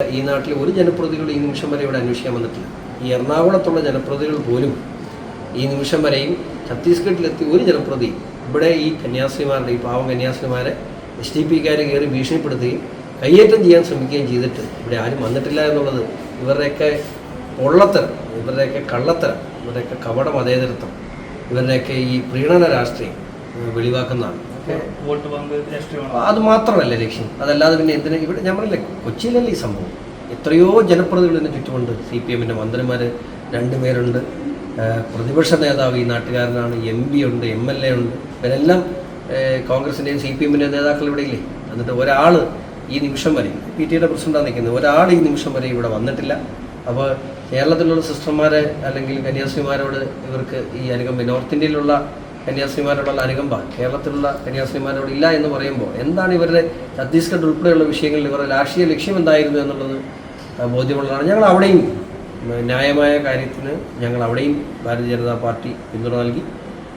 ഈ നാട്ടിലെ ഒരു ജനപ്രതികൾ ഈ നിമിഷം വരെ ഇവിടെ അന്വേഷിക്കാൻ വന്നിട്ടില്ല. ഈ എറണാകുളത്തുള്ള ജനപ്രതികൾ പോലും ഈ നിമിഷം വരെയും ഛത്തീസ്ഗഡിലെത്തി ഒരു ജനപ്രതി ഇവിടെ ഈ കന്യാസ്ത്രീമാരുടെ ഈ പാവം കന്യാസ്ത്രീമാരെ എസ് ടി പിക്കാരെ കയറി ഭീഷണിപ്പെടുത്തുകയും കയ്യേറ്റം ചെയ്യാൻ ശ്രമിക്കുകയും ചെയ്തിട്ട് ഇവിടെ ആരും വന്നിട്ടില്ല എന്നുള്ളത് ഇവരുടെയൊക്കെ പൊള്ളത്തരം ഇവരുടെയൊക്കെ കള്ളത്തരം ഇവരുടെയൊക്കെ കപട മതേതരത്വം ഇവരുടെയൊക്കെ ഈ പ്രീണന രാഷ്ട്രീയം വെളിവാക്കുന്നതാണ്. വോട്ട് ബാങ്ക് രാഷ്ട്രീയമാണ്. അത് മാത്രമല്ല ലക്ഷ്യം. അതല്ലാതെ പിന്നെ എന്തിനാ ഇവിടെ ഞാൻ നമ്മളല്ലേ കൊച്ചിയിലല്ലേ ഈ സംഭവം. എത്രയോ ജനപ്രതിനിധികൾ ഇതിന് ചുറ്റുമുണ്ട്. സി പി എമ്മിന്റെ മന്ത്രിമാർ രണ്ടുപേരുണ്ട് പ്രതിപക്ഷ നേതാവ് ഈ നാട്ടുകാരനാണ്. എം പി ഉണ്ട് എം എൽ എ ഉണ്ട്. ഇവരെല്ലാം കോൺഗ്രസിന്റെയും സി പി എമ്മിന്റെയും നേതാക്കൾ ഇവിടെ ഇല്ലേ? എന്നിട്ട് ഒരാൾ ഈ നിമിഷം വരെ പി ടി യുടെ പ്രസിഡന്റാണ് നിൽക്കുന്നത്. ഒരാൾ ഈ നിമിഷം വരെ ഇവിടെ വന്നിട്ടില്ല. അപ്പോൾ കേരളത്തിലുള്ള സിസ്റ്റർമാരെ അല്ലെങ്കിൽ കന്യാസ്ത്രീമാരോട് ഇവർക്ക് ഈ അനുകമ്പ നോർത്ത് ഇന്ത്യയിലുള്ള കന്യാസ്ത്രീമാരോടുള്ള അനുകമ്പ കേരളത്തിലുള്ള കന്യാസ്ത്രീമാരോട് ഇല്ല എന്ന് പറയുമ്പോൾ എന്താണ് ഇവരുടെ ഛത്തീസ്ഗഡ് ഉൾപ്പെടെയുള്ള വിഷയങ്ങളിൽ ഇവരുടെ രാഷ്ട്രീയ ലക്ഷ്യം എന്തായിരുന്നു എന്നുള്ളത് ബോധ്യമുള്ളതാണ്. ഞങ്ങൾ അവിടെയും ന്യായമായ കാര്യത്തിന് ഞങ്ങൾ അവിടെയും ഭാരതീയ ജനതാ പാർട്ടി പിന്തുണ നൽകി.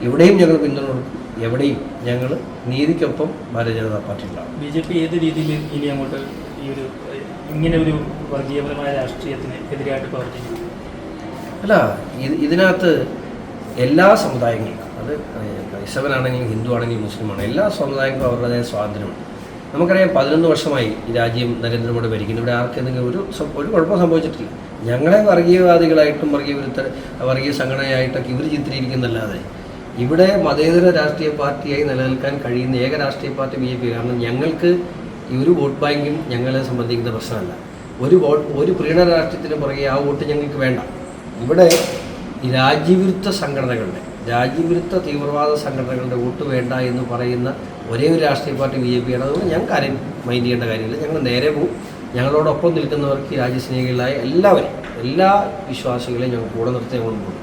ഇവിടെയും ഞങ്ങൾ പിന്തുണ കൊടുക്കും. എവിടെയും ഞങ്ങൾ നീതിക്കൊപ്പം ഭാരതീയ ജനതാ പാർട്ടി ഉണ്ടാകും ബി ജെ പി ഏത് രീതിയിൽ ഇനി അങ്ങോട്ട് ഈ ഒരു ഇങ്ങനെ ഒരു വർഗീയപരമായ രാഷ്ട്രീയത്തിന് എതിരായിട്ട് പ്രവർത്തിക്കും? അല്ല ഇത് ഇതിനകത്ത് എല്ലാ സമുദായങ്ങൾക്കും അത് ക്രൈസ്തവനാണെങ്കിലും ഹിന്ദു ആണെങ്കിലും മുസ്ലിം ആണെങ്കിലും എല്ലാ സമുദായങ്ങൾക്കും അവരുടേതായ സ്വാതന്ത്ര്യമുണ്ട്. നമുക്കറിയാം പതിനൊന്ന് വർഷമായി ഈ രാജ്യം നരേന്ദ്രമോദി ഭരിക്കുന്നു. ഇവിടെ ആർക്കെന്തെങ്കിലും ഒരു ഒരു കുഴപ്പം സംഭവിച്ചിട്ടില്ല. ഞങ്ങളെ വർഗീയവാദികളായിട്ടും വർഗീയ വിരുദ്ധ വർഗീയ സംഘടനയായിട്ടൊക്കെ ഇവർ ചിത്രീകരിക്കുന്നല്ലാതെ ഇവിടെ മതേതര രാഷ്ട്രീയ പാർട്ടിയായി നിലനിൽക്കാൻ കഴിയുന്ന ഏക രാഷ്ട്രീയ പാർട്ടി ബി ജെ പി. കാരണം ഞങ്ങൾക്ക് ഒരു വോട്ട് ബാങ്കും ഞങ്ങളെ സംബന്ധിക്കുന്ന പ്രശ്നമല്ല. ഒരു വോട്ട് ഒരു പ്രീണ രാഷ്ട്രീയത്തിന് പുറകെ ആ വോട്ട് ഞങ്ങൾക്ക് വേണ്ട. ഇവിടെ രാജ്യവിരുദ്ധ സംഘടനകളുടെ രാജ്യവിരുദ്ധ തീവ്രവാദ സംഘടനകളുടെ വോട്ട് വേണ്ട എന്ന് പറയുന്ന ഒരേ ഒരു രാഷ്ട്രീയ പാർട്ടി ബി ജെ പിയാണ്. അതുകൊണ്ട് ഞാൻ കാര്യം മൈൻഡ് ചെയ്യേണ്ട കാര്യമില്ല. ഞങ്ങൾ നേരെ പോകും ഞങ്ങളോടൊപ്പം നിൽക്കുന്നവർക്ക് രാജ്യസ്നേഹികളായ എല്ലാവരും എല്ലാ വിശ്വാസികളെയും ഞങ്ങൾ കൂടെ നിർത്തി ഞങ്ങൾ പോകും.